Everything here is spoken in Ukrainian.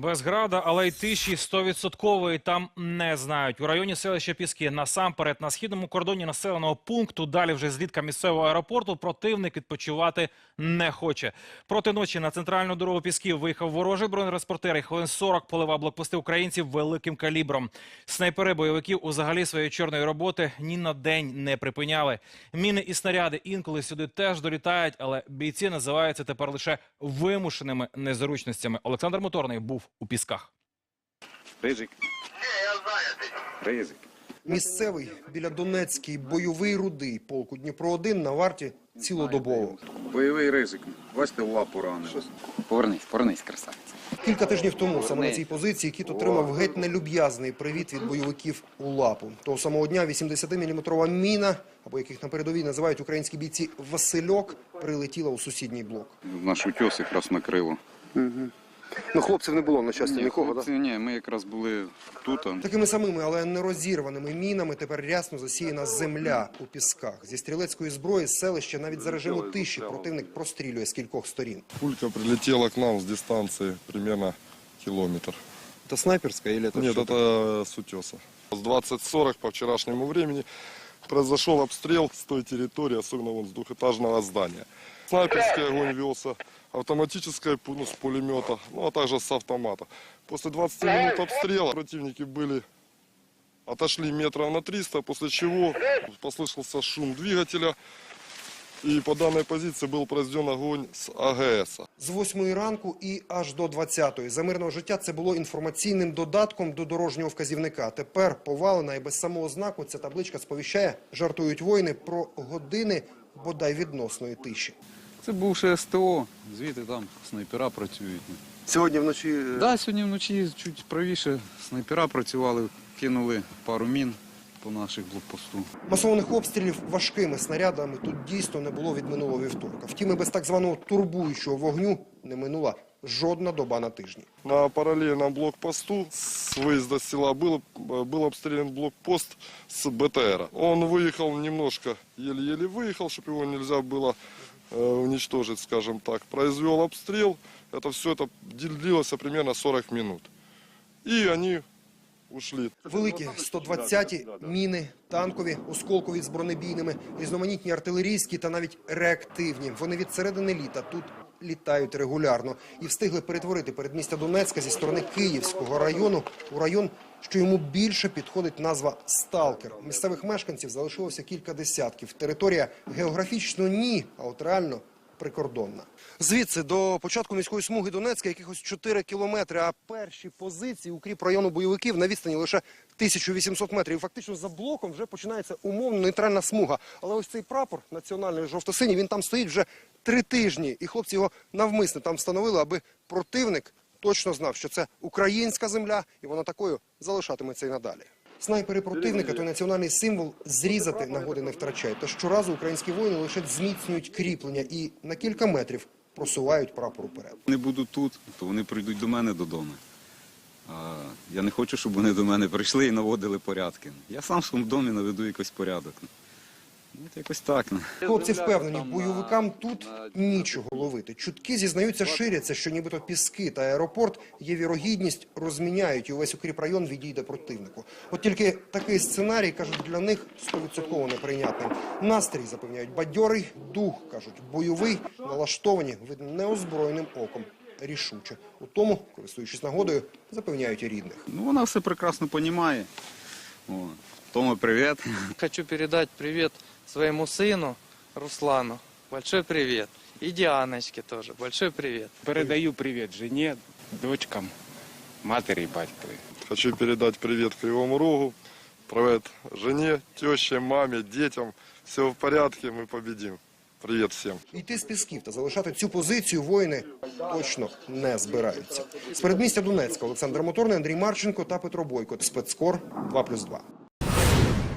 Без града, але й тиші 100% там не знають. У районі селища Піски насамперед на східному кордоні населеного пункту, далі вже злітка місцевого аеропорту, противник відпочивати не хоче. Проти ночі на центральну дорогу Пісків виїхав ворожий бронетранспортер і хвилин 40 поливав блокпости українців великим калібром. Снайпери бойовиків узагалі своєї чорної роботи ні на день не припиняли. Міни і снаряди інколи сюди теж долітають, але бійці називаються тепер лише вимушеними незручностями. Олександр Моторний був у Пісках. Ризик. Ризик. Місцевий біля Донецький бойовий рудий полку Дніпро 1 на варті цілодобово. Бойовий ризик. Бачите, в лапу ранив. Повернись, повернись, красавець. Кілька тижнів тому саме на цій позиції кіт отримав геть нелюб'язний привіт від бойовиків у лапу. Того самого дня 80-мм міна, або яких на передовій називають українські бійці Васильок, прилетіла у сусідній блок. Наш утьос якраз накрило. Ну хлопців не було на щастя нікого. хлопці, ні, ми якраз були тут. а Такими самими, але не розірваними мінами тепер рясно засіяна земля у пісках. Зі стрілецької зброї з селища навіть за режиму тиші противник прострілює з кількох сторін. Пулька прилетела к нам с дистанции примерно километр. Це снайперська или Нет, это с утеса. С 20.40 по вчерашнему времени произошел обстрел с той территории, особенно вон с двухэтажного здания. Снайперский огонь велся, автоматическая пу- ну, с пулемета, ну а также с автомата. После 20 минут обстрела противники были отошли метров на 300, после чего послышался шум двигателя. И по данной позиции был произведен огонь с АГС. З 8 ранку і аж до 20 За мирного життя це було інформаційним додатком до дорожнього вказівника. Тепер повалена і без самого знаку ця табличка сповіщає, жартують воїни про години бодай відносної тиші. Це бувше СТО, звідти там снайпера працюють. Сьогодні вночі Да, сьогодні вночі чуть правіше снайпера працювали, кинули пару мін по наших блокпосту. масованих обстрілів важкими снарядами тут дійсно не було від минулого вівторка. Втім, і без так званого турбуючого вогню не минула жодна доба на тижні. На параллельном блокпосту с выезда с села был, был обстрелян блокпост с БТР. Он выехал немножко, еле-еле выехал, чтобы его нельзя было э, уничтожить, скажем так. Произвел обстрел. Это все это длилось примерно 40 минут. И они ушли. Великі 120-ті, міни, танкові, осколкові з бронебійними, різноманітні артилерійські та навіть реактивні. Вони від середини літа тут літають регулярно і встигли перетворити передмістя Донецька зі сторони Київського району у район, що йому більше підходить назва Сталкер. Місцевих мешканців залишилося кілька десятків. Територія географічно ні, а от реально прикордонна. Звідси до початку міської смуги Донецька якихось 4 кілометри, а перші позиції укріп району бойовиків на відстані лише 1800 метрів. Фактично за блоком вже починається умовно нейтральна смуга. Але ось цей прапор національний жовто-синій, він там стоїть вже три тижні, і хлопці його навмисно там встановили, аби противник точно знав, що це українська земля, і вона такою залишатиметься і надалі. Снайпери противника той національний символ зрізати нагоди не втрачають. Та щоразу українські воїни лише зміцнюють кріплення і на кілька метрів просувають прапор уперед. Вони будуть тут, то вони прийдуть до мене додому. Я не хочу, щоб вони до мене прийшли і наводили порядки. Я сам в своєму домі наведу якийсь порядок. Ну, от якось так. ну. Хлопці впевнені, бойовикам тут нічого ловити. Чутки зізнаються, ширяться, що нібито піски та аеропорт є вірогідність, розміняють і увесь укріп район відійде противнику. От тільки такий сценарій кажуть для них 100% неприйнятним. Настрій запевняють бадьорий, дух кажуть, бойовий, налаштовані видно неозброєним оком. Рішуче у тому, користуючись нагодою, запевняють і рідних. Ну, вона все прекрасно розуміє. Тому привіт. Хочу передать привет своему сыну Руслану. Большой привет. И Дианочке тоже. Большой привет. Передаю привет жене, дочкам, матери и батькові. Хочу передать привет Кривому Рогу. Привет жене, теще, маме, детям. Все в порядке, мы победим. Привет всем. Йти з пісків та залишати цю позицію воїни точно не збираються. З передмістя Донецька Олександр Моторний, Андрій Марченко та Петро Бойко. Спецкор 2+,2.